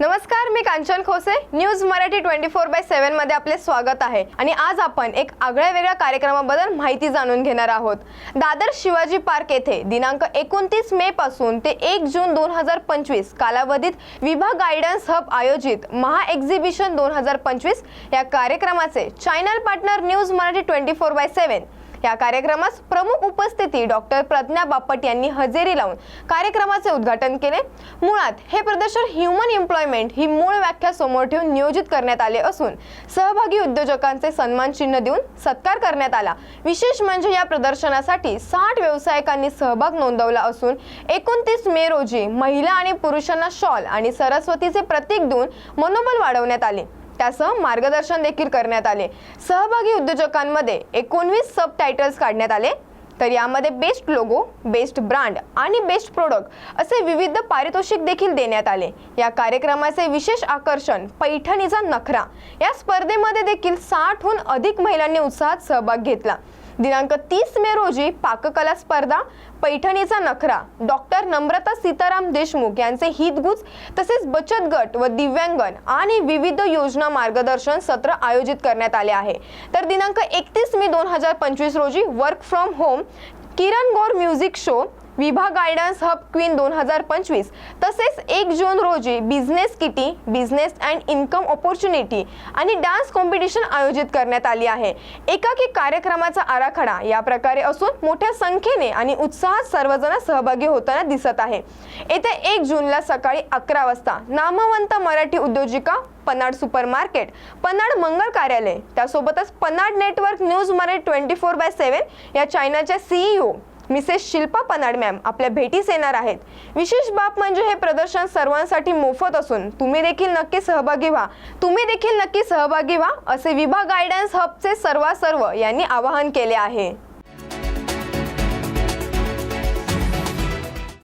नमस्कार मी Kanchan Khose. News Marathi twenty four by सेव्हनमध्ये आपले स्वागत आहे. आणि आज आपण एक आगळ्या वेगळ्या कार्यक्रमाबद्दल माहिती जाणून घेणार आहोत. दादर शिवाजी पार्क येथे दिनांक एकोणतीस मे पासून ते एक जून दोन हजार पंचवीस कालावधीत विभाग गायडन्स हब आयोजित महा एक्झिबिशन दोन हजार पंचवीस या कार्यक्रमाचे channel partner news Marathi twenty four by seven. या कार्यक्रमास प्रमुख उपस्थिती डॉक्टर प्रज्ञा बापट यांनी हजेरी लावून कार्यक्रमाचे उद्घाटन केले. मुळात हे प्रदर्शन ह्युमन एम्प्लॉयमेंट ही मूळ व्याख्या समोर ठेवून नियोजित करण्यात आले असून सहभागी उद्योजकांचे सन्मान चिन्ह देऊन सत्कार करण्यात आला. विशेष म्हणजे या प्रदर्शनासाठी साठ व्यावसायिकांनी सहभाग नोंदवला असून एकोणतीस मे रोजी महिला आणि पुरुषांना शॉल आणि सरस्वतीचे प्रतीक देऊन मनोबल वाढवण्यात आले. त्यासह मार्गदर्शन देखील करण्यात आले. सहभागी उद्योजकांमध्ये एकोणवीस सब टायटल्स काढण्यात आले. तर यामध्ये बेस्ट लोगो बेस्ट ब्रँड आणि बेस्ट प्रोडक्ट असे विविध पारितोषिक देखील देण्यात आले. या कार्यक्रमाचे विशेष आकर्षण पैठणीचा नखरा. या स्पर्धेमध्ये देखील साठहून अधिक महिलांनी उत्साहात सहभाग घेतला. दिनांक तीस मे रोजी पाककला स्पर्धा पैठणीचा नखरा डॉक्टर नम्रता सीताराम देशमुख यांचे हितगुज तसेच बचत गट व दिव्यांगन आणि विविध योजना मार्गदर्शन सत्र आयोजित करण्यात आले आहे. तर दिनांक एकतीस मे दोन हजार पंचवीस रोजी work from home Kiran Gaur music show Vibha guidance hub queen दोन हजार पंचवीस. तसेच एक जून रोजी business kitty business and income opportunity आणि डान्स कॉम्पिटिशन आयोजित करण्यात आली आहे. एकाकी कार्यक्रमाचा आराखडा या प्रकारे असून मोठ्या संख्येने आणि उत्साहात सर्वजण सहभागी होताना दिसत आहे. येत्या एक जूनला सकाळी अकरा वाजता नामवंत मराठी उद्योजिका पन्नाड सुपर मार्केट पन्नाड मंगल कार्यालय त्यासोबतच Pannad network news Marathi twenty four by seven या चायनाच्या CEO Mrs Shilpa Panad ma'am आपल्या भेटीस येणार आहेत. विशेष बाब म्हणजे हे प्रदर्शन सर्वांसाठी मोफत असून तुम्ही देखील नक्की सहभागी व्हा. तुम्ही देखील नक्की सहभागी व्हा असे विभाग गायडन्स हबचे सर्वासर्व यांनी आवाहन केले आहे.